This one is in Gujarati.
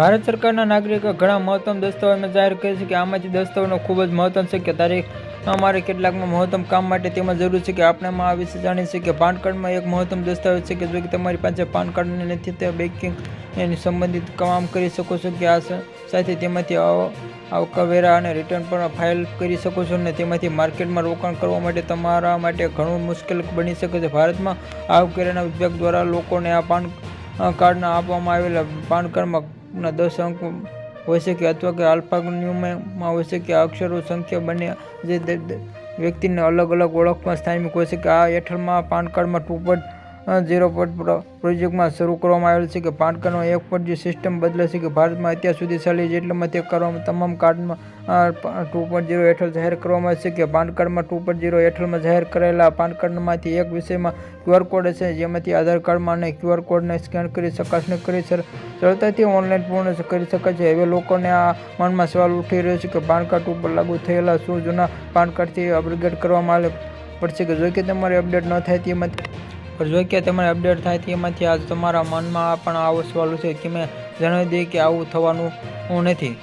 ભારત સરકારના નાગરિકો ઘણા મહત્તમ દસ્તાવેજમાં જાહેર કરે છે કે આમાંથી દસ્તાવેજનો ખૂબ જ મહત્તમ છે કે તારીખ અમારે કેટલાકમાં મહત્તમ કામ માટે તેમાં જરૂર છે કે આપણે આ વિશે જાણીએ છીએ કે પાન કાર્ડમાં એક મહત્તમ દસ્તાવેજ છે કે જો કે તમારી પાસે પાન કાર્ડ નથી તે બેંકિંગ એની સંબંધિત કામ કરી શકો છો કે આ સાથે તેમાંથી આવ- આવકવેરા અને રિટર્ન પણ ફાઇલ કરી શકો છો અને તેમાંથી માર્કેટમાં રોકાણ કરવા માટે તમારા માટે ઘણું મુશ્કેલ બની શકે છે. ભારતમાં આવકવેરાના વિભાગ દ્વારા લોકોને આ પાન કાર્ડના આપવામાં આવેલા પાન કાર્ડમાં ના દસ અંક હોય છે કે અથવા કે આલ્ફાન્યુમાં હોય છે કે અક્ષરો સંખ્યા બંને જે વ્યક્તિને અલગ અલગ ઓળખમાં સ્થાનિક હોય છે કે આ હેઠળમાં પાન કાર્ડમાં ટુ ઝીરો પોઈન્ટ પ્રોજેક્ટમાં શરૂ કરવામાં આવેલ છે કે પાન કાર્ડનો એક પોઈન્ટ જે સિસ્ટમ બદલે છે કે ભારતમાં અત્યાર સુધી ચાલી જેટલામાં તે કરવામાં તમામ કાર્ડમાં ટુ પોઈન્ટ ઝીરો હેઠળ જાહેર કરવામાં આવે છે કે પાન કાર્ડમાં ટુ પોઈન્ટ ઝીરો હેઠળમાં જાહેર કરેલા પાન કાર્ડમાંથી એક વિષયમાં ક્યુઆર કોડ છે જેમાંથી આધાર કાર્ડમાં અને ક્યુઆર કોડને સ્કેન કરી ચકાસણી કરી સરળતાથી ઓનલાઈન પૂર્ણ કરી શકાય છે. હવે લોકોને આ મનમાં સવાલ ઉઠી રહ્યો છે કે પાન કાર્ડ ઉપર લાગુ થયેલા શું જૂના પાન કાર્ડથી અપગ્રેડ કરવામાં આવે પડશે કે જો કે તમારે અપડેટ ન થાય તેમાંથી પણ જો કે તમારે અપડેટ થાય તેમાંથી આજ તમારા મનમાં પણ આવો સવાલ છે કે મેં જણાવી દઈએ કે આવું થવાનું નથી.